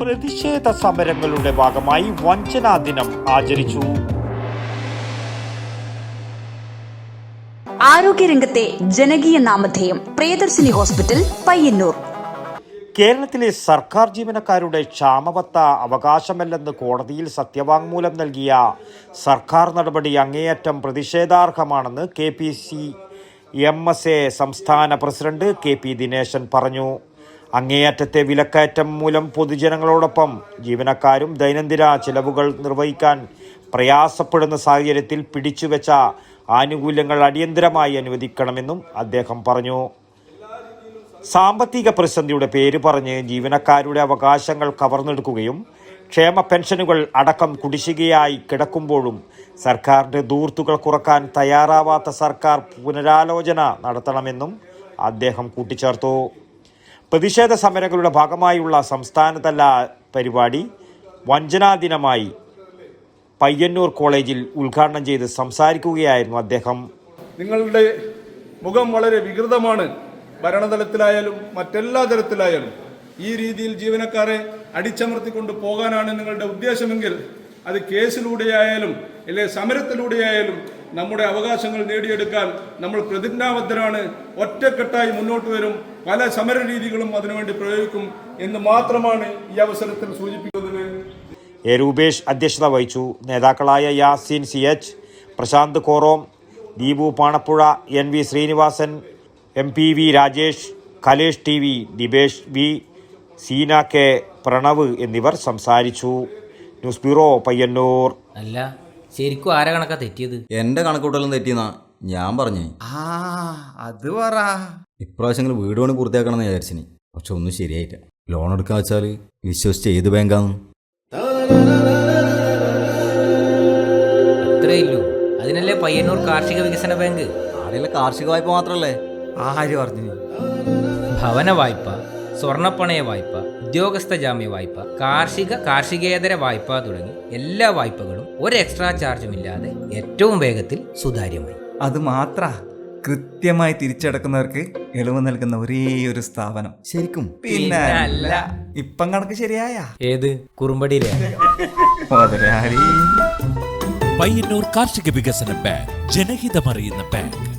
പ്രതിഷേധ സമരങ്ങളുടെ ഭാഗമായി വഞ്ചനാ ദിനം ആചരിച്ചു. ആരോഗ്യരംഗത്തെ ജനകീയ നാമധേയം പ്രിയദർശിനി ഹോസ്പിറ്റൽ പയ്യന്നൂർ. കേരളത്തിലെ സർക്കാർ ജീവനക്കാരുടെ ക്ഷാമബത്ത അവകാശമല്ലെന്ന് കോടതിയിൽ സത്യവാങ്മൂലം നൽകിയ സർക്കാർ നടപടി അങ്ങേയറ്റം പ്രതിഷേധാർഹമാണെന്ന് K P C M S A സംസ്ഥാന പ്രസിഡന്റ് കെ പി ദിനേശൻ പറഞ്ഞു. അങ്ങേയറ്റത്തെ വിലക്കയറ്റം മൂലം പൊതുജനങ്ങളോടൊപ്പം ജീവനക്കാരും ദൈനംദിന ചെലവുകൾ നിർവഹിക്കാൻ പ്രയാസപ്പെടുന്ന സാഹചര്യത്തിൽ പിടിച്ചുവെച്ച ആനുകൂല്യങ്ങൾ അടിയന്തരമായി അനുവദിക്കണമെന്നും അദ്ദേഹം പറഞ്ഞു. സാമ്പത്തിക പ്രതിസന്ധിയുടെ പേര് പറഞ്ഞ് ജീവനക്കാരുടെ അവകാശങ്ങൾ കവർന്നെടുക്കുകയും ക്ഷേമ പെൻഷനുകൾ അടക്കം കുടിശ്ശികയായി കിടക്കുമ്പോഴും സർക്കാരിന്റെ ദൂർത്തുകൾ കുറയ്ക്കാൻ തയ്യാറാവാത്ത സർക്കാർ പുനരാലോചന നടത്തണമെന്നും അദ്ദേഹം കൂട്ടിച്ചേർത്തു. പ്രതിഷേധ സമരങ്ങളുടെ ഭാഗമായുള്ള സംസ്ഥാനതല പരിപാടി വഞ്ചനാ ദിനമായി പയ്യന്നൂർ കോളേജിൽ ഉദ്ഘാടനം ചെയ്ത് സംസാരിക്കുകയായിരുന്നു അദ്ദേഹം. നിങ്ങളുടെ മുഖം വളരെ വികൃതമാണ്. ഭരണതലത്തിലായാലും മറ്റെല്ലാ തരത്തിലായാലും ഈ രീതിയിൽ ജീവനക്കാരെ അടിച്ചമർത്തിക്കൊണ്ട് പോകാനാണ് നിങ്ങളുടെ ഉദ്ദേശമെങ്കിൽ അത് കേസിലൂടെയായാലും അല്ലെ സമരത്തിലൂടെയായാലും നമ്മുടെ അവകാശങ്ങൾ നേടിയെടുക്കാൻ നമ്മൾ പ്രതിജ്ഞാബദ്ധരാണ്. ഒറ്റക്കെട്ടായി മുന്നോട്ട് വരും. പല സമര രീതികളും അതിനുവേണ്ടി പ്രയോഗിക്കും എന്ന് മാത്രമാണ് ഈ അവസരത്തിൽ സൂചിപ്പിക്കുന്നത്. എ രൂപേഷ് അധ്യക്ഷത വഹിച്ചു. നേതാക്കളായ Yaseen C H Prashanth Korom Deepu Panappuzha N V Srinivasan M P V Rajesh Kalesh T V Dibesh V Seena K Pranav എന്നിവർ സംസാരിച്ചു. News bureau Payyanur. അല്ല ശരിക്കും ആരാ കണക്കാ തെറ്റിയത്? എന്റെ കണക്കൂട്ടലും തെറ്റിയെന്നാ ഞാൻ പറഞ്ഞേ. ആ അത് പറ. ഇപ്രാവശ്യം വീട് പണി പൂർത്തിയാക്കണം എന്ന് വിചാരിച്ചിനി. പക്ഷെ ഒന്നും ശരിയായില്ല. ലോൺ എടുക്കാൻ വെച്ചാൽ വിശ്വസിച്ച് ഏത് ബാങ്കാന്ന്. അത്രേ ഇല്ലൂ അതിനല്ലേ പയ്യന്നൂർ കാർഷിക വികസന ബാങ്ക്? ആരെയല്ല കാർഷിക വായ്പ മാത്രല്ലേ? ആര് പറഞ്ഞു? ഭവന വായ്പ. സ്വർണപ്പണയ വായ്പ ഉദ്യോഗസ്ഥ ജാമ്യ വായ്പ കാർഷിക കാർഷികേതര വായ്പ തുടങ്ങി എല്ലാ വായ്പകളും ഒരു എക്സ്ട്രാ ചാർജും ഇല്ലാതെ ഏറ്റവും വേഗത്തിൽ സുതാര്യമായി. അത് മാത്ര കൃത്യമായി തിരിച്ചടക്കുന്നവർക്ക് ഇളവ് നൽകുന്ന ഒരേ ഒരു സ്ഥാപനം. ശരിക്കും. പിന്നെ അല്ല ഇപ്പം കണക്ക് ശരിയായ? ഏത്? കുറുമ്പടിയിലെ. മുതലാളി പയ്യന്നൂർ കാർഷിക വികസന ബാങ്ക് ജനഹിതമറിയുന്ന ബാങ്ക്.